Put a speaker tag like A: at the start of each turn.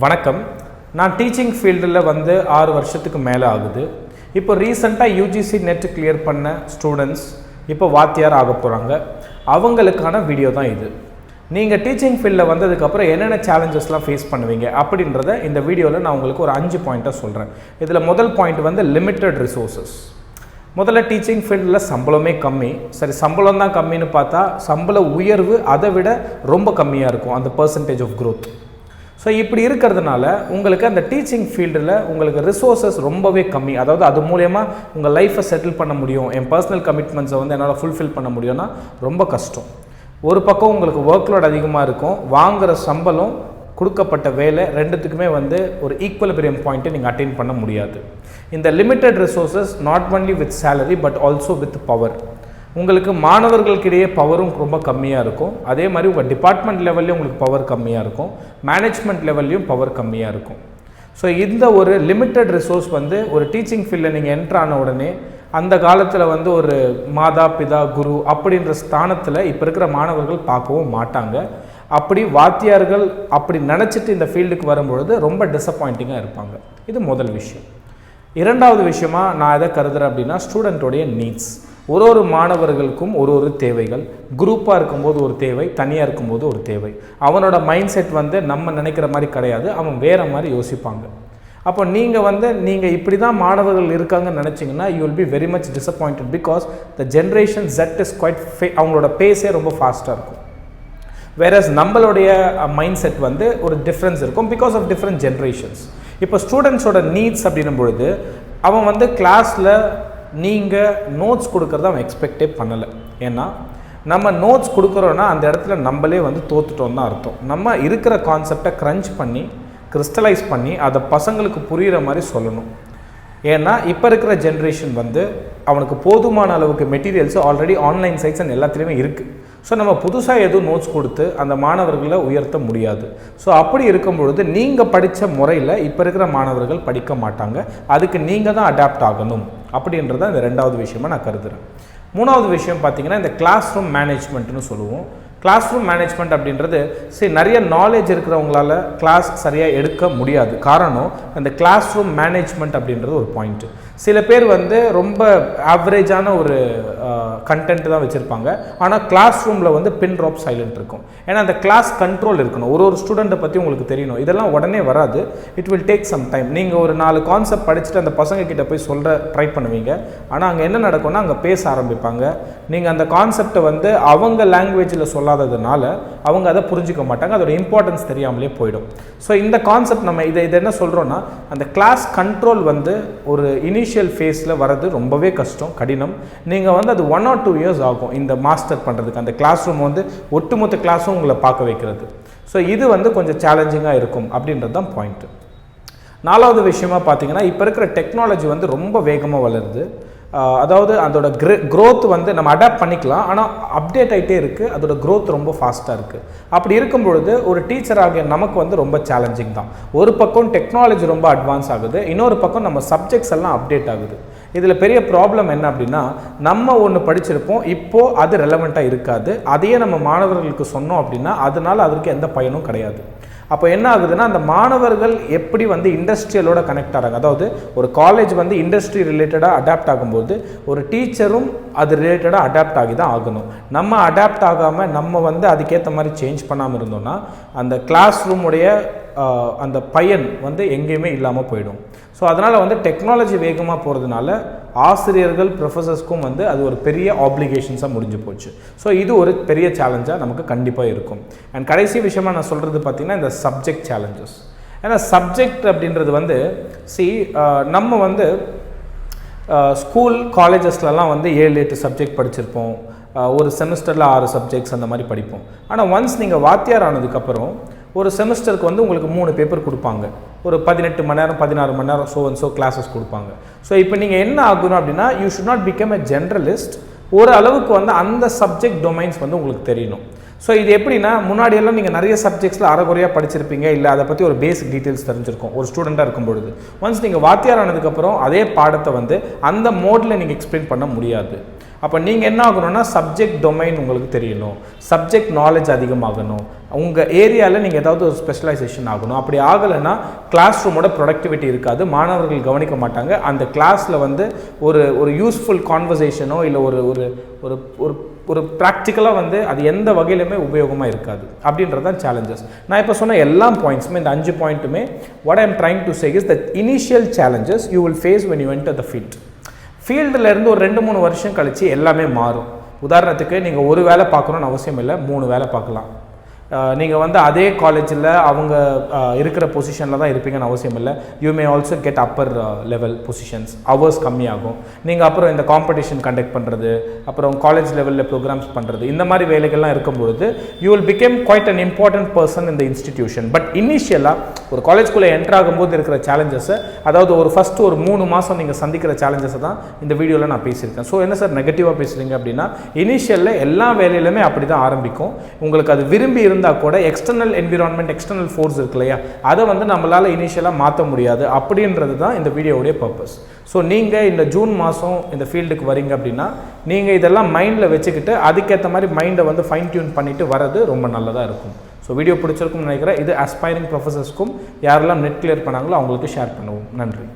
A: வணக்கம். நான் டீச்சிங் ஃபீல்டில் வந்து ஆறு வருஷத்துக்கு மேலே ஆகுது. இப்போ ரீசண்டாக யூஜிசி நெட் கிளியர் பண்ண ஸ்டூடெண்ட்ஸ் இப்போ வாத்தியார் ஆக போகிறாங்க அவங்களுக்கான வீடியோ தான் இது. நீங்கள் டீச்சிங் ஃபீல்டில் வந்ததுக்கப்புறம் என்னென்ன சேலஞ்சஸ்லாம் ஃபேஸ் பண்ணுவீங்க அப்படின்றத இந்த வீடியோவில் நான் உங்களுக்கு ஒரு அஞ்சு பாயிண்ட்டாக சொல்கிறேன் இதில் முதல் பாயிண்ட் வந்து லிமிட்டட் ரிசோர்ஸஸ் முதல்ல டீச்சிங் ஃபீல்டில் சம்பளமே கம்மி. சரி சம்பளம் தான் கம்மின்னு பார்த்தா சம்பள உயர்வு அதை விட ரொம்ப கம்மியாக இருக்கும். அந்த பர்சன்டேஜ் ஆஃப் க்ரோத் ஸோ இப்படி இருக்கிறதுனால உங்களுக்கு அந்த டீச்சிங் ஃபீல்டில் உங்களுக்கு ரிசோர்ஸஸ் ரொம்பவே கம்மி. அதாவது அது மூலயமா உங்கள் லைஃப்பை செட்டில் பண்ண முடியும். என் பர்சனல் கமிட்மெண்ட்ஸை வந்து என்னால் ஃபுல்ஃபில் பண்ண முடியும்னா ரொம்ப கஷ்டம். ஒரு பக்கம் உங்களுக்கு ஒர்க் லோட் அதிகமாக இருக்கும். வாங்குகிற சம்பளம் கொடுக்கப்பட்ட வேலை ரெண்டுத்துக்குமே வந்து ஒரு ஈக்குவலபிரியம் பாயிண்ட்டை நீங்கள் அட்டைன் பண்ண முடியாது. இந்த limited resources not only with salary but also with power உங்களுக்கு மாணவர்களுக்கிடையே பவரும் ரொம்ப கம்மியாக இருக்கும். அதே மாதிரி உங்கள் டிபார்ட்மெண்ட் லெவல்லையும் உங்களுக்கு பவர் கம்மியாக இருக்கும். மேனேஜ்மெண்ட் லெவல்லையும் பவர் கம்மியாக இருக்கும். ஸோ இந்த ஒரு லிமிட்டட் ரிசோர்ஸ் வந்து ஒரு டீச்சிங் ஃபீல்டில் நீங்கள் என்ட்ரு ஆன உடனே அந்த காலத்தில் வந்து ஒரு மாதா பிதா குரு அப்படின்ற ஸ்தானத்தில் இப்போ இருக்கிற மாணவர்கள் பார்க்கவும் மாட்டாங்க. அப்படி வாத்தியார்கள் அப்படி நினச்சிட்டு இந்த ஃபீல்டுக்கு வரும்பொழுது ரொம்ப டிசப்பாயிண்டிங்காக இருப்பாங்க. இது முதல் விஷயம். இரண்டாவது விஷயமா நான் எதை கருதுகிறேன் அப்படின்னா ஸ்டூடெண்ட்டோடைய நீட்ஸ் ஒரு ஒரு மாணவர்களுக்கும் ஒரு ஒரு தேவைகள். குரூப்பாக இருக்கும்போது ஒரு தேவை தனியாக இருக்கும்போது ஒரு தேவை. அவனோட மைண்ட் செட் வந்து நம்ம நினைக்கிற மாதிரி கிடையாது அவன் வேறு மாதிரி யோசிப்பாங்க. அப்போ நீங்கள் வந்து நீங்கள் இப்படி தான் மாணவர்கள் இருக்காங்கன்னு நினச்சிங்கன்னா you will be very much disappointed because the generation Z is quite far அவங்களோட பேஸே ரொம்ப ஃபாஸ்ட்டாக இருக்கும். வேறஸ் நம்மளுடைய மைண்ட் செட் வந்து ஒரு டிஃப்ரென்ஸ் இருக்கும் பிகாஸ் ஆஃப் டிஃப்ரெண்ட் ஜென்ரேஷன்ஸ் இப்போ ஸ்டூடெண்ட்ஸோட நீட்ஸ் அப்படின்னும் பொழுது அவன் வந்து கிளாஸில் நீங்கள் நோட்ஸ் கொடுக்குறத அவன் எக்ஸ்பெக்டே பண்ணலை. ஏன்னா நம்ம நோட்ஸ் கொடுக்குறோன்னா அந்த இடத்துல நம்மளே வந்து தோத்துட்டோம் தான் அர்த்தம். நம்ம இருக்கிற கான்செப்டை க்ரன்ச் பண்ணி கிறிஸ்டலைஸ் பண்ணி அதை பசங்களுக்கு புரிகிற மாதிரி சொல்லணும். ஏன்னா இப்போ இருக்கிற ஜென்ரேஷன் வந்து அவனுக்கு போதுமான அளவுக்கு materials already online sites and எல்லாத்துலேயுமே இருக்குது ஸோ நம்ம புதுசாக எதுவும் நோட்ஸ் கொடுத்து அந்த மாணவர்களை உயர்த்த முடியாது. ஸோ அப்படி இருக்கும் பொழுது நீங்கள் படித்த முறையில் இப்போ இருக்கிற மாணவர்கள் படிக்க மாட்டாங்க. அதுக்கு நீங்கள் தான் அடாப்ட் ஆகணும். அப்படின்றத இந்த ரெண்டாவது விஷயமா நான் கருதுகிறேன் மூணாவது விஷயம் பார்த்தீங்கன்னா இந்த கிளாஸ் ரூம் மேனேஜ்மெண்ட்னு சொல்லுவோம். கிளாஸ் ரூம் மேனேஜ்மெண்ட் அப்படின்றது சரி நிறைய நாலேஜ் இருக்கிறவங்களால கிளாஸ் சரியாக எடுக்க முடியாது. காரணம் அந்த கிளாஸ் ரூம் மேனேஜ்மெண்ட் அப்படின்றது ஒரு பாயிண்ட்டு சில பேர் வந்து ரொம்ப ஆவரேஜான ஒரு கண்டென்ட் தான் வச்சுருப்பாங்க. ஆனால் கிளாஸ் ரூமில் வந்து பின் ட்ராப் சைலண்ட் இருக்கும். ஏன்னா அந்த கிளாஸ் கண்ட்ரோல் இருக்கணும். ஒரு ஒரு ஸ்டூடெண்ட்டை பற்றி உங்களுக்கு தெரியணும். இதெல்லாம் உடனே வராது. It will take some time நீங்கள் ஒரு நாலு கான்செப்ட் படிச்சுட்டு அந்த பசங்க கிட்ட போய் சொல்கிற ட்ரை பண்ணுவீங்க. ஆனால் அங்கே என்ன நடக்கும்னா அங்கே பேச ஆரம்பிப்பாங்க. நீங்கள் அந்த கான்செப்டை வந்து அவங்க லாங்குவேஜில் சொல்லாததுனால அவங்க அதை புரிஞ்சுக்க மாட்டாங்க அதோட இம்பார்ட்டன்ஸ் தெரியாமலே போயிடும். ஸோ இந்த கான்செப்ட் நம்ம இதை இதை என்ன சொல்கிறோன்னா அந்த கிளாஸ் கண்ட்ரோல் வந்து ஒரு இனிஷியல் ஃபேஸில் வர்றது ரொம்பவே கஷ்டம் கடினம். நீங்கள் வந்து அது ஒன் ஆர் டூ இயர்ஸ் ஆகும் இந்த மாஸ்டர் பண்ணுறதுக்கு அந்த கிளாஸ் ரூம் வந்து ஒட்டுமொத்த கிளாஸும் உங்களை பார்க்க வைக்கிறது. ஸோ இது வந்து கொஞ்சம் சேலஞ்சிங்காக இருக்கும் அப்படின்றது தான் பாயிண்ட்டு நாலாவது விஷயமா பார்த்தீங்கன்னா இப்போ இருக்கிற டெக்னாலஜி வந்து ரொம்ப வேகமாக வளருது. அதாவது அதோட க்ரே க்ரோத் வந்து நம்ம அடாப்ட் பண்ணிக்கலாம். ஆனால் அப்டேட் ஆகிட்டே இருக்குது அதோட க்ரோத் ரொம்ப ஃபாஸ்ட்டாக இருக்குது அப்படி இருக்கும் பொழுது ஒரு டீச்சர் ஆகிய நமக்கு வந்து ரொம்ப சேலஞ்சிங் தான். ஒரு பக்கம் டெக்னாலஜி ரொம்ப அட்வான்ஸ் ஆகுது. இன்னொரு பக்கம் நம்ம சப்ஜெக்ட்ஸ் எல்லாம் அப்டேட் ஆகுது. இதில் பெரிய ப்ராப்ளம் என்ன அப்படின்னா நம்ம ஒன்று படிச்சிருப்போம். இப்போது அது ரெலவெண்ட்டாக இருக்காது. அதையே நம்ம மாணவர்களுக்கு சொன்னோம் அப்படின்னா அதனால் அதற்கு எந்த பயனும் கிடையாது. அப்போ என்ன ஆகுதுன்னா அந்த மாணவர்கள் எப்படி வந்து இண்டஸ்ட்ரியலோட கனெக்ட் ஆகிறாங்க அதாவது ஒரு காலேஜ் வந்து இண்டஸ்ட்ரி ரிலேட்டடாக அடாப்ட் ஆகும்போது ஒரு டீச்சரும் அது ரிலேட்டடாக அடாப்ட் ஆகி தான் ஆகணும். நம்ம அடாப்ட் ஆகாமல் நம்ம வந்து அதுக்கேற்ற மாதிரி சேஞ்ச் பண்ணாமல் இருந்தோம்னா அந்த கிளாஸ் ரூமுடைய அந்த பயன் வந்து எங்கேயுமே இல்லாமல் போயிடும். ஸோ அதனால் வந்து டெக்னாலஜி வேகமாக போகிறதுனால ஆசிரியர்கள் ப்ரொஃபஸர்ஸ்க்கும் வந்து அது ஒரு பெரிய ஆப்ளிகேஷன்ஸாக முடிஞ்சு போச்சு. ஸோ இது ஒரு பெரிய சேலஞ்சாக நமக்கு கண்டிப்பாக இருக்கும். அண்ட் கடைசி விஷயமாக நான் சொல்கிறது பார்த்திங்கன்னா இந்த சப்ஜெக்ட் சேலஞ்சஸ் ஏன்னா சப்ஜெக்ட் அப்படின்றது வந்து சி நம்ம வந்து ஸ்கூல் காலேஜஸ்லலாம் வந்து ஏழு எட்டு சப்ஜெக்ட் படிச்சிருப்போம். ஒரு செமஸ்டரில் ஆறு சப்ஜெக்ட்ஸ் அந்த மாதிரி படிப்போம். ஆனால் ஒன்ஸ் நீங்கள் வாத்தியார் ஆனதுக்கப்புறம் ஒரு செமஸ்டருக்கு வந்து உங்களுக்கு மூணு பேப்பர் கொடுப்பாங்க. ஒரு பதினெட்டு மணி நேரம் பதினாறு மணி நேரம் ஸோ அண்ட் ஸோ கிளாஸஸ் கொடுப்பாங்க. ஸோ இப்போ நீங்கள் என்ன ஆகணும் அப்படின்னா you should not become a generalist ஒரு அளவுக்கு வந்து அந்த சப்ஜெக்ட் டொமைன்ஸ் வந்து உங்களுக்கு தெரியணும். ஸோ இது எப்படின்னா முன்னாடியெல்லாம் நீங்கள் நிறைய சப்ஜெக்ட்ஸில் அறகுறையாக படிச்சிருப்பீங்க. இல்லை அதை பற்றி ஒரு பேசிக் டீட்டெயில்ஸ் தெரிஞ்சிருக்கும் ஒரு ஸ்டூடெண்ட்டாக இருக்கும் பொழுது ஒன்ஸ் நீங்கள் வாத்தியார் ஆனதுக்கப்புறம் அதே பாடத்தை வந்து அந்த மோடில் நீங்கள் எக்ஸ்பிளைன் பண்ண முடியாது. அப்போ நீங்கள் என்ன ஆகணும்னா சப்ஜெக்ட் டொமைன் உங்களுக்கு தெரியணும். சப்ஜெக்ட் நாலேஜ் அதிகமாகணும். உங்கள் ஏரியாவில் நீங்கள் ஏதாவது ஒரு ஸ்பெஷலைசேஷன் ஆகணும். அப்படி ஆகலைன்னா கிளாஸ் ரூமோட ப்ரொடக்டிவிட்டி இருக்காது. மாணவர்கள் கவனிக்க மாட்டாங்க. அந்த கிளாஸில் வந்து ஒரு ஒரு யூஸ்ஃபுல் கான்வர்சேஷனோ இல்லை ஒரு ஒரு ஒரு ஒரு ஒரு ப்ராக்டிக்கலாக வந்து அது எந்த வகையிலுமே உபயோகமாக இருக்காது. அப்படின்றது தான் சேலஞ்சஸ் நான் இப்போ சொன்ன எல்லா பாயிண்ட்ஸுமே இந்த அஞ்சு பாயிண்ட்டுமே what I am trying to say is the initial challenges you will face when you enter the field ஃபீல்டுலேருந்து ஒரு ரெண்டு மூணு வருஷம் கழித்து எல்லாமே மாறும். உதாரணத்துக்கு நீங்கள் ஒரு வேலை பார்க்கணுன்னு அவசியம் இல்லை மூணு வேலை பார்க்கலாம். நீங்கள் வந்து அதே காலேஜில் அவங்க இருக்கிற பொசிஷனில் தான் இருப்பீங்கன்னு அவசியம் இல்லை. You may also get upper level positions hours கம்மியாகும். நீங்கள் அப்புறம் இந்த காம்படிஷன் கண்டக்ட் பண்ணுறது அப்புறம் காலேஜ் லெவலில் ப்ரோக்ராம்ஸ் பண்ணுறது இந்த மாதிரி வேலைகள்லாம் இருக்கும்பொழுது you will became quite an important person இந்த இன்ஸ்டிடியூஷன் பட் இனிஷியலாக ஒரு காலேஜ்குள்ளே என்ட்ரு ஆகும்போது இருக்கிற சேலஞ்சஸை அதாவது ஒரு ஃபஸ்ட்டு ஒரு மூணு மாதம் நீங்கள் சந்திக்கிற சேலஞ்சஸை தான் இந்த வீடியோவில் நான் பேசியிருக்கேன். ஸோ என்ன சார் நெகட்டிவாக பேசுகிறீங்க அப்படின்னா இனிஷியலில் எல்லா வேலையிலுமே அப்படி தான் ஆரம்பிக்கும். உங்களுக்கு அது விரும்பி இருந்தால் கூட எக்ஸ்டர்னல் என்விரான்மெண்ட் எக்ஸ்டர்னல் ஃபோர்ஸ் இருக்கு இல்லையா? அதை வந்து நம்மளால் இனிஷியலாக மாற்ற முடியாது. அப்படின்றது தான் இந்த வீடியோவுடைய பர்பஸ் ஸோ நீங்கள் இந்த ஜூன் மாதம் இந்த ஃபீல்டுக்கு வரீங்க அப்படின்னா நீங்கள் இதெல்லாம் மைண்டில் வச்சுக்கிட்டு அதுக்கேற்ற மாதிரி மைண்டை வந்து ஃபைன் டியூன் பண்ணிட்டு வர்றது ரொம்ப நல்லதாக இருக்கும். ஸோ வீடியோ பிடிச்சிருக்கும்னு நினைக்கிறேன். இது அஸ்பைரிங் ப்ரொஃபஸர்ஸ்க்கும் யாரெல்லாம் நெட் கிளியர் பண்ணாங்களோ அவங்களுக்கு ஷேர் பண்ணுவோம். நன்றி.